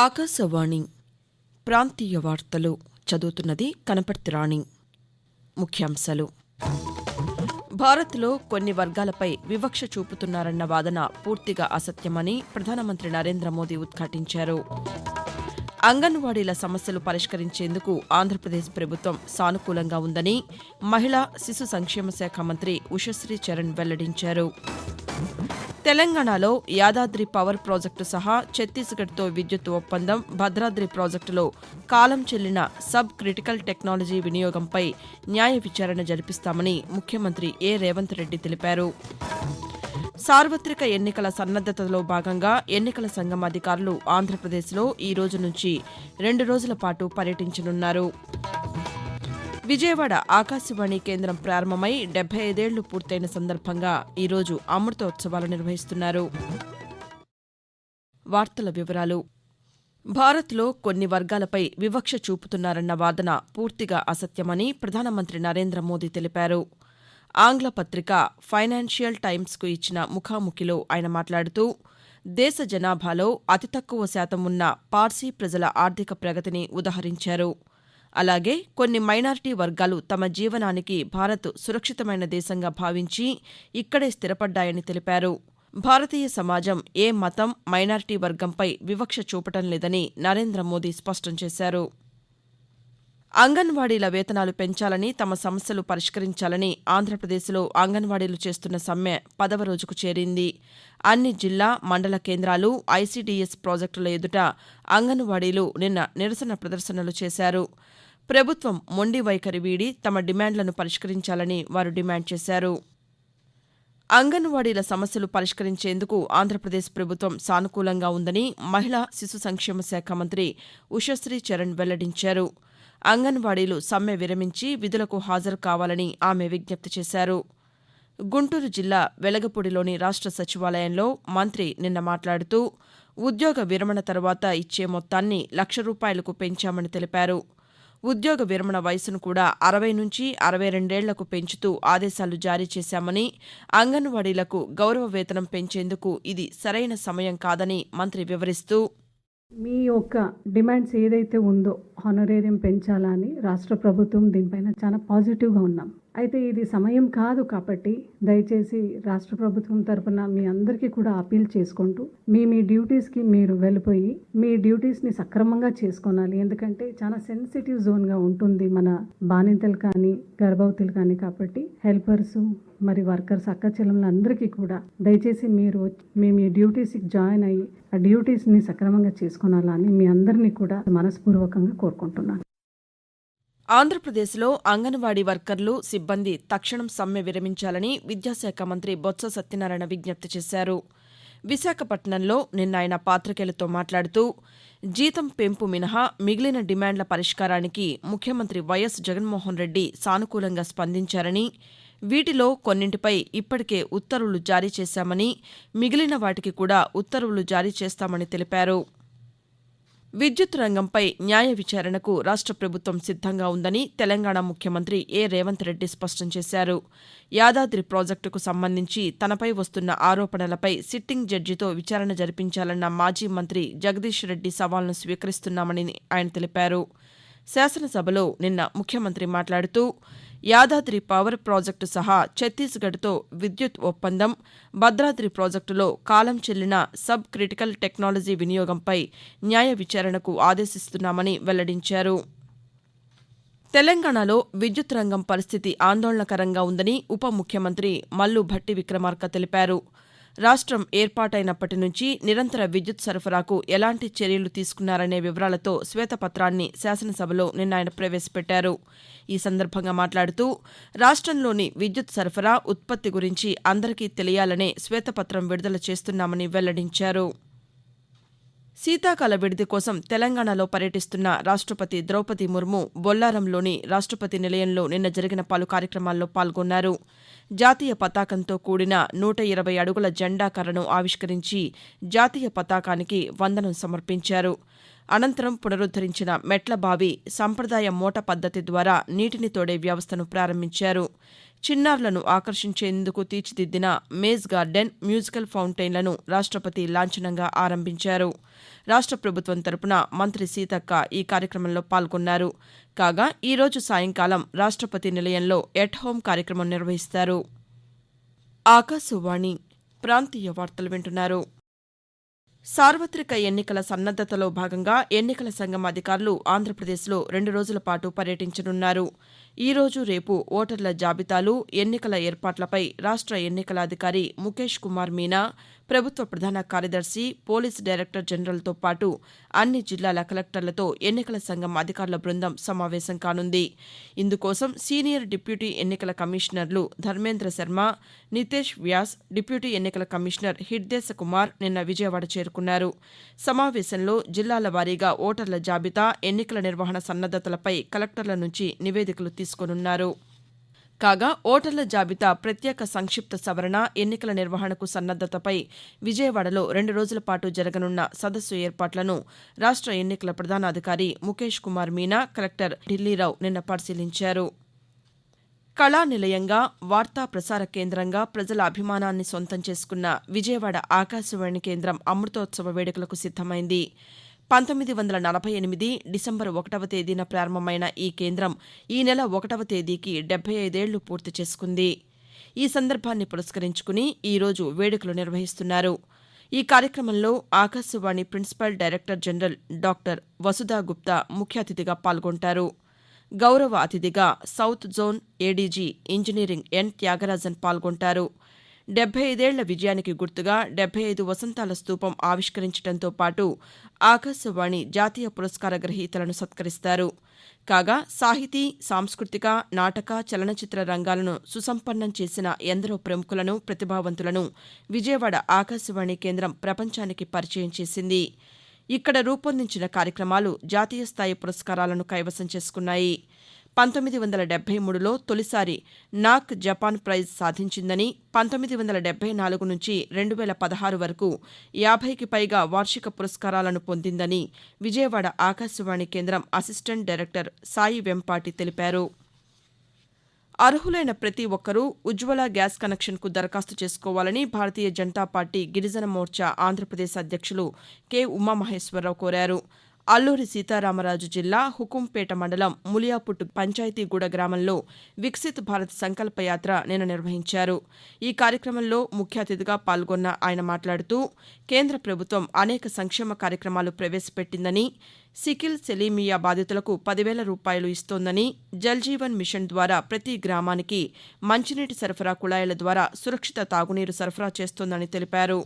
ఆకాశవాణి ప్రాంతీయ వార్తలు చదువుతున్నది కనపర్తి రాణి. ముఖ్యాంశాలు. భారత్లో కొన్ని వర్గాలపై వివక్ష చూపుతున్నారన్న వాదన పూర్తిగా అసత్యమని ప్రధానమంత్రి నరేంద్ర మోదీ ఉద్ఘాటించారు. అంగన్వాడీల సమస్యలు పరిష్కరించేందుకు ఆంధ్రప్రదేశ్ ప్రభుత్వం సానుకూలంగా ఉందని మహిళా శిశు సంక్షేమ శాఖ మంత్రి ఉషశ్రీ చరణ్ వెల్లడించారు. తెలంగాణలో యాదాద్రి పవర్ ప్రాజెక్టు సహా ఛత్తీస్గఢ్తో విద్యుత్ ఒప్పందం భద్రాద్రి ప్రాజెక్టులో కాలం చెల్లిన సబ్ క్రిటికల్ టెక్నాలజీ వినియోగంపై న్యాయ విచారణ జరిపిస్తామని ముఖ్యమంత్రి ఏ రేవంత్ రెడ్డి తెలిపారు. సార్వత్రిక ఎన్నికల సన్నద్దతలో భాగంగా ఎన్నికల సంఘం అధికారులు ఆంధ్రప్రదేశ్లో ఈ రోజు నుంచి రెండు రోజుల పాటు పర్యటించనున్నారు. విజయవాడ ఆకాశవాణి కేంద్రం ప్రారంభమై డెబ్బై ఐదేళ్ళు పూర్తయిన సందర్భంగా ఈరోజు అమృతోత్సవాలు నిర్వహిస్తున్నారు. వార్తల వివరాలు. భారత్లో కొన్ని వర్గాలపై వివక్ష చూపుతున్నారన్న వాదన పూర్తిగా అసత్యమని ప్రధానమంత్రి నరేంద్ర మోదీ తెలిపారు. ఆంగ్ల పత్రిక ఫైనాన్షియల్ టైమ్స్కు ఇచ్చిన ముఖాముఖిలో ఆయన మాట్లాడుతూ దేశ జనాభాలో అతి తక్కువ శాతం ఉన్న పార్సీ ప్రజల ఆర్థిక ప్రగతిని ఉదహరించారు. అలాగే కొన్ని మైనారిటీ వర్గాలు తమ జీవనానికి భారత్ సురక్షితమైన దేశంగా భావించి ఇక్కడే స్థిరపడ్డాయని తెలిపారు. భారతీయ సమాజం ఏ మతం మైనారిటీ వర్గంపై వివక్ష చూపటం లేదని నరేంద్ర మోదీ స్పష్టం చేశారు. అంగన్వాడీల వేతనాలు పెంచాలని తమ సమస్యలు పరిష్కరించాలని ఆంధ్రప్రదేశ్లో అంగన్వాడీలు చేస్తున్న సమ్మె పదవ రోజుకు చేరింది. అన్ని జిల్లా మండల కేంద్రాలు ఐసీడీఎస్ ప్రాజెక్టుల ఎదుట అంగన్వాడీలు నిన్న నిరసన ప్రదర్శనలు చేశారు. ప్రభుత్వం మొండి వైఖరి వీడి తమ డిమాండ్లను పరిష్కరించాలని వారు డిమాండ్ చేశారు. అంగన్వాడీల సమస్యలు పరిష్కరించేందుకు ఆంధ్రప్రదేశ్ ప్రభుత్వం సానుకూలంగా ఉందని మహిళా శిశు సంక్షేమ శాఖ మంత్రి ఉషశ్రీ చరణ్ వెల్లడించారు. అంగన్వాడీలు సమ్మె విరమించి విధులకు హాజరు కావాలని ఆమె విజ్ఞప్తి చేశారు. గుంటూరు జిల్లా వెలగపూడిలోని రాష్ట సచివాలయంలో మంత్రి నిన్న మాట్లాడుతూ ఉద్యోగ విరమణ తర్వాత ఇచ్చే మొత్తాన్ని లక్ష రూపాయలకు పెంచామని తెలిపారు. ఉద్యోగ విరమణ వయసును కూడా అరవై నుంచి అరవై రెండేళ్ళకు పెంచుతూ ఆదేశాలు జారీ చేశామని అంగన్వాడీలకు గౌరవ వేతనం పెంచేందుకు ఇది సరైన సమయం కాదని మంత్రి వివరిస్తూ మీ యొక్క డిమాండ్స్ ఏదైతే ఉందో హానరేరియం పెంచాలని రాష్ట్ర ప్రభుత్వం దీనిపైన చాలా పాజిటివ్గా ఉన్నాం. అయితే ఇది సమయం కాదు కాబట్టి దయచేసి రాష్ట్ర ప్రభుత్వం తరపున మీ అందరికీ కూడా అపీల్ చేసుకుంటూ మీ మీ డ్యూటీస్కి మీరు వెళ్ళిపోయి మీ డ్యూటీస్ని సక్రమంగా చేసుకోనాలి. ఎందుకంటే చాలా సెన్సిటివ్ జోన్గా ఉంటుంది మన బానితలు కానీ గర్భవతులు కానీ కాబట్టి హెల్పర్స్ మరి వర్కర్స్ అక్క చెల్లెములందరికీ కూడా దయచేసి మీరు మీ మీ డ్యూటీస్కి జాయిన్ అయ్యి ఆ డ్యూటీస్ని సక్రమంగా చేసుకోనాలని మీ అందరినీ కూడా మనస్పూర్వకంగా కోరుకుంటున్నాను. ఆంధ్రప్రదేశ్లో అంగన్వాడీ వర్కర్లు సిబ్బంది తక్షణం సమ్మె విరమించాలని విద్యాశాఖ మంత్రి బొత్స సత్యనారాయణ విజ్ఞప్తి చేశారు. విశాఖపట్నంలో నిన్న ఆయన పాతికేయులతో మాట్లాడుతూ జీతం పెంపు మినహా మిగిలిన డిమాండ్ల పరిష్కారానికి ముఖ్యమంత్రి వైఎస్ జగన్మోహన్ రెడ్డి సానుకూలంగా స్పందించారని వీటిలో కొన్నింటిపై ఇప్పటికే ఉత్తర్వులు జారీ చేశామని మిగిలిన వాటికి కూడా ఉత్తర్వులు జారీ చేస్తామని తెలిపారు. విద్యుత్ రంగంపై న్యాయ విచారణకు రాష్ట ప్రభుత్వం సిద్దంగా ఉందని తెలంగాణ ముఖ్యమంత్రి ఏ రేవంత్ రెడ్డి స్పష్టం చేశారు. యాదాద్రి ప్రాజెక్టుకు సంబంధించి తనపై వస్తున్న ఆరోపణలపై సిట్టింగ్ జడ్జితో విచారణ జరిపించాలన్న మాజీ మంత్రి జగదీష్ రెడ్డి సవాల్ను స్వీకరిస్తున్నామని ఆయన తెలిపారు. శాసనసభలో నిన్న ముఖ్యమంత్రి మాట్లాడుతూ యాదాద్రి పవర్ ప్రాజెక్టు సహా ఛత్తీస్గఢ్తో విద్యుత్ ఒప్పందం భద్రాద్రి ప్రాజెక్టులో కాలం చెల్లిన సబ్ క్రిటికల్ టెక్నాలజీ వినియోగంపై న్యాయ విచారణకు ఆదేశిస్తున్నామని వెల్లడించారు. తెలంగాణలో విద్యుత్ రంగం పరిస్థితి ఆందోళనకరంగా ఉందని ఉప ముఖ్యమంత్రి మల్లు భట్టి విక్రమార్క తెలిపారు. రాష్టం ఏర్పాటైనప్పటి నుంచి నిరంతర విద్యుత్ సరఫరాకు ఎలాంటి చర్యలు తీసుకున్నారనే వివరాలతో శ్వేతపత్రాన్ని శాసనసభలో నిన్న ఆయన ప్రవేశపెట్టారు. ఈ సందర్భంగా మాట్లాడుతూ రాష్టంలోని విద్యుత్ సరఫరా ఉత్పత్తి గురించి అందరికీ తెలియాలనే శ్వేతపత్రం విడుదల చేస్తున్నామని వెల్లడించారు. శీతాకాల విడిది కోసం తెలంగాణలో పర్యటిస్తున్న రాష్టపతి ద్రౌపది ముర్ము బొల్లారంలోని రాష్టపతి నిలయంలో నిన్న జరిగిన పలు కార్యక్రమాల్లో పాల్గొన్నారు. జాతీయ పతాకంతో కూడిన నూట ఇరవై అడుగుల జెండా కర్రను ఆవిష్కరించి జాతీయ పతాకానికి వందనం సమర్పించారు. అనంతరం పునరుద్దరించిన మెట్ల బావి సంప్రదాయ మూట పద్దతి ద్వారా నీటిని తోడే వ్యవస్థను ప్రారంభించారు. చిన్నారులను ఆకర్షించేందుకు తీర్చిదిద్దిన మేజ్ గార్డెన్ మ్యూజికల్ ఫౌంటైన్లను రాష్టపతి లాంఛనంగా ఆరంభించారు. రాష్ట ప్రభుత్వం తరపున మంత్రి సీతక్క ఈ కార్యక్రమంలో పాల్గొన్నారు. కాగా ఈ రోజు సాయంకాలం రాష్టపతి నిలయంలో ఎట్ హోం కార్యక్రమం నిర్వహిస్తారు. ఆకాశవాణి ప్రాంతీయ వార్తలు వింటున్నారు. సార్వత్రిక ఎన్నికల సన్నద్దతలో భాగంగా ఎన్నికల సంఘం అధికారులు ఆంధ్రప్రదేశ్లో రెండు రోజుల పాటు పర్యటించనున్నారు. ఈ రోజు రేపు ఓటర్ల జాబితాలు ఎన్నికల ఏర్పాట్లపై రాష్ట్ర ఎన్నికల అధికారి ముఖేష్ కుమార్ మీనా ప్రభుత్వ ప్రధాన కార్యదర్శి పోలీస్ డైరెక్టర్ జనరల్తో పాటు అన్ని జిల్లాల కలెక్టర్లతో ఎన్నికల సంఘం అధికారుల బృందం సమావేశం కానుంది. ఇందుకోసం సీనియర్ డిప్యూటీ ఎన్నికల కమిషనర్లు ధర్మేంద్ర శర్మ నితేష్ వ్యాస్ డిప్యూటీ ఎన్నికల కమిషనర్ హిర్దేశ కుమార్ నిన్న విజయవాడ చేరుకున్నారు. సమావేశంలో జిల్లాల వారీగా ఓటర్ల జాబితా ఎన్నికల నిర్వహణ సన్నద్దతలపై కలెక్టర్ల నుంచి నివేదికలు తీసుకోనున్నారు. కాగా ఓటర్ల జాబితా ప్రత్యేక సంక్షిప్త సవరణ ఎన్నికల నిర్వహణకు సన్నద్దతపై విజయవాడలో రెండు రోజుల పాటు జరగనున్న సదస్సు ఏర్పాట్లను రాష్ట ఎన్నికల ప్రధానాధికారి ముఖేష్ కుమార్ మీనా కలెక్టర్ ఢిల్లీరావు నిన్న పరిశీలించారు. కళా నిలయంగా వార్తా ప్రసార కేంద్రంగా ప్రజల అభిమానాన్ని సొంతం చేసుకున్న విజయవాడ ఆకాశవాణి కేంద్రం అమృతోత్సవ వేడుకలకు సిద్దమైంది పంతొమ్మిది వందల నలభై ఎనిమిది డిసెంబర్ ఒకటవ తేదీన ప్రారంభమైన ఈ కేంద్రం ఈ నెల ఒకటవ తేదీకి డెబ్బై ఐదేళ్ళు పూర్తి చేసుకుంది. ఈ సందర్భాన్ని పురస్కరించుకుని ఈరోజు వేడుకలు నిర్వహిస్తున్నారు. ఈ కార్యక్రమంలో Akashvani principal director general doctor Vasudha Gupta ముఖ్య అతిథిగా పాల్గొంటారు. గౌరవ అతిథిగా south zone ADG engineering N Thyagarajan పాల్గొంటారు. డెబ్బై ఐదేళ్ళ విజయానికి గుర్తుగా డెబ్బై ఐదు వసంతాల స్తూపం ఆవిష్కరించడంతో పాటు ఆకాశవాణి జాతీయ పురస్కార గ్రహీతలను సత్కరిస్తారు. కాగా సాహితీ సాంస్కృతిక నాటక చలనచిత్ర రంగాలను సుసంపన్నం చేసిన ఎందరో ప్రముఖులను ప్రతిభావంతులను విజయవాడ ఆకాశవాణి కేంద్రం ప్రపంచానికి పరిచయం చేసింది. ఇక్కడ రూపొందించిన కార్యక్రమాలు జాతీయ స్థాయి పురస్కారాలను కైవసం చేసుకున్నాయి. పంతొమ్మిది వందల డెబ్బై మూడులో తొలిసారి నాక్ జపాన్ ప్రైజ్ సాధించిందని పంతొమ్మిది వందల డెబ్బై నాలుగు నుంచి రెండు వేల పదహారు వరకు యాభైకి పైగా వార్షిక పురస్కారాలను పొందిందని విజయవాడ ఆకాశవాణి కేంద్రం అసిస్టెంట్ డైరెక్టర్ సాయి వెంపాటి తెలిపారు. అర్హులైన ప్రతి ఒక్కరూ ఉజ్వల గ్యాస్ కనెక్షన్కు దరఖాస్తు చేసుకోవాలని భారతీయ జనతా పార్టీ గిరిజన మోర్చా ఆంధ్రప్రదేశ్ అధ్యక్షులు కె ఉమామహేశ్వరరావు కోరారు. అల్లూరి సీతారామరాజు జిల్లా హుకుంపేట మండలం ములియాపుట్టు పంచాయతీగూడ గ్రామంలో వికసిత్ భారత్ సంకల్పయాత్ర నిన్న నిర్వహించారు. ఈ కార్యక్రమంలో ముఖ్య అతిథిగా పాల్గొన్న ఆయన మాట్లాడుతూ కేంద్ర ప్రభుత్వం అనేక సంక్షేమ కార్యక్రమాలు ప్రవేశపెట్టిందని సికిల్ సెలీమియా బాధితులకు పదివేల రూపాయలు ఇస్తోందని జల్జీవన్ మిషన్ ద్వారా ప్రతి గ్రామానికి మంచినీటి సరఫరా కుళాయిల ద్వారా సురక్షిత తాగునీరు సరఫరా చేస్తోందని తెలిపారు.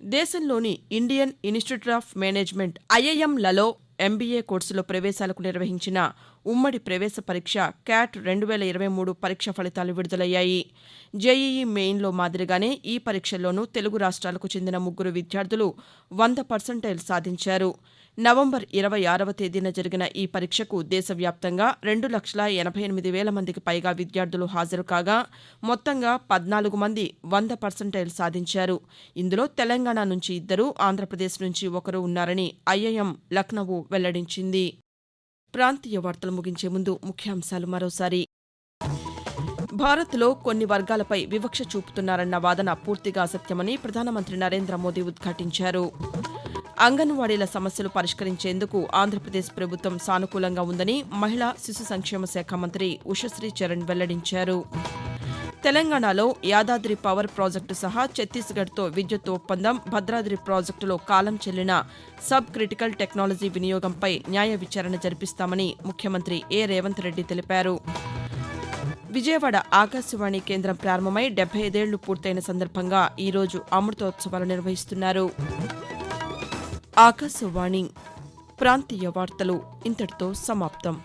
దేశంలోని ఇండియన్ ఇన్స్టిట్యూట్ ఆఫ్ మేనేజ్మెంట్ ఐఐఎంలలో ఎంబీఏ కోర్సులో ప్రవేశాలకు నిర్వహించిన ఉమ్మడి ప్రవేశ పరీక్ష క్యాట్ రెండు వేల ఇరవై మూడు పరీక్ష ఫలితాలు విడుదలయ్యాయి. జేఈఈ మెయిన్లో మాదిరిగానే ఈ పరీక్షల్లోనూ తెలుగు రాష్ట్రాలకు చెందిన ముగ్గురు విద్యార్థులు వంద పర్సెంటైల్ సాధించారు. నవంబర్ ఇరవై ఆరవ తేదీన జరిగిన ఈ పరీక్షకు దేశవ్యాప్తంగా రెండు లక్షల ఎనభై ఎనిమిది వేల మందికి పైగా విద్యార్థులు హాజరు కాగా మొత్తంగా పద్నాలుగు మంది వంద పర్సెంటైల్ సాధించారు. ఇందులో తెలంగాణ నుంచి ఇద్దరు ఆంధ్రప్రదేశ్ నుంచి ఒకరు ఉన్నారని ఐఐఎం లక్నవూ వెల్లడించింది. ప్రాంతీయ వార్తలు ముగించే ముందు ముఖ్యాంశాలు మరోసారి. భారత్లో కొన్ని వర్గాలపై వివక్ష చూపుతున్నారన్న వాదన పూర్తిగా అసత్యమని ప్రధానమంత్రి నరేంద్ర మోదీ ఉద్ఘాటించారు. అంగన్వాడీల సమస్యలు పరిష్కరించేందుకు ఆంధ్రప్రదేశ్ ప్రభుత్వం సానుకూలంగా ఉందని మహిళా శిశు సంక్షేమ శాఖ మంత్రి ఉషశ్రీ చరణ్ వెల్లడించారు. తెలంగాణలో యాదాద్రి పవర్ ప్రాజెక్టు సహా ఛత్తీస్గఢ్తో విద్యుత్ ఒప్పందం భద్రాద్రి ప్రాజెక్టులో కాలం చెల్లిన సబ్ క్రిటికల్ టెక్నాలజీ వినియోగంపై న్యాయ విచారణ జరిపిస్తామని ముఖ్యమంత్రి ఏ. రేవంత్ రెడ్డి తెలిపారు. విజయవాడ ఆకాశవాణి కేంద్రం ప్రారంభమై డెబ్బై ఐదేళ్ళు పూర్తయిన సందర్భంగా ఈరోజు అమృతోత్సవాలు నిర్వహిస్తున్నారు. ఆకాశవాణి ప్రాంతీయ వార్తలు ఇంతటితో సమాప్తం.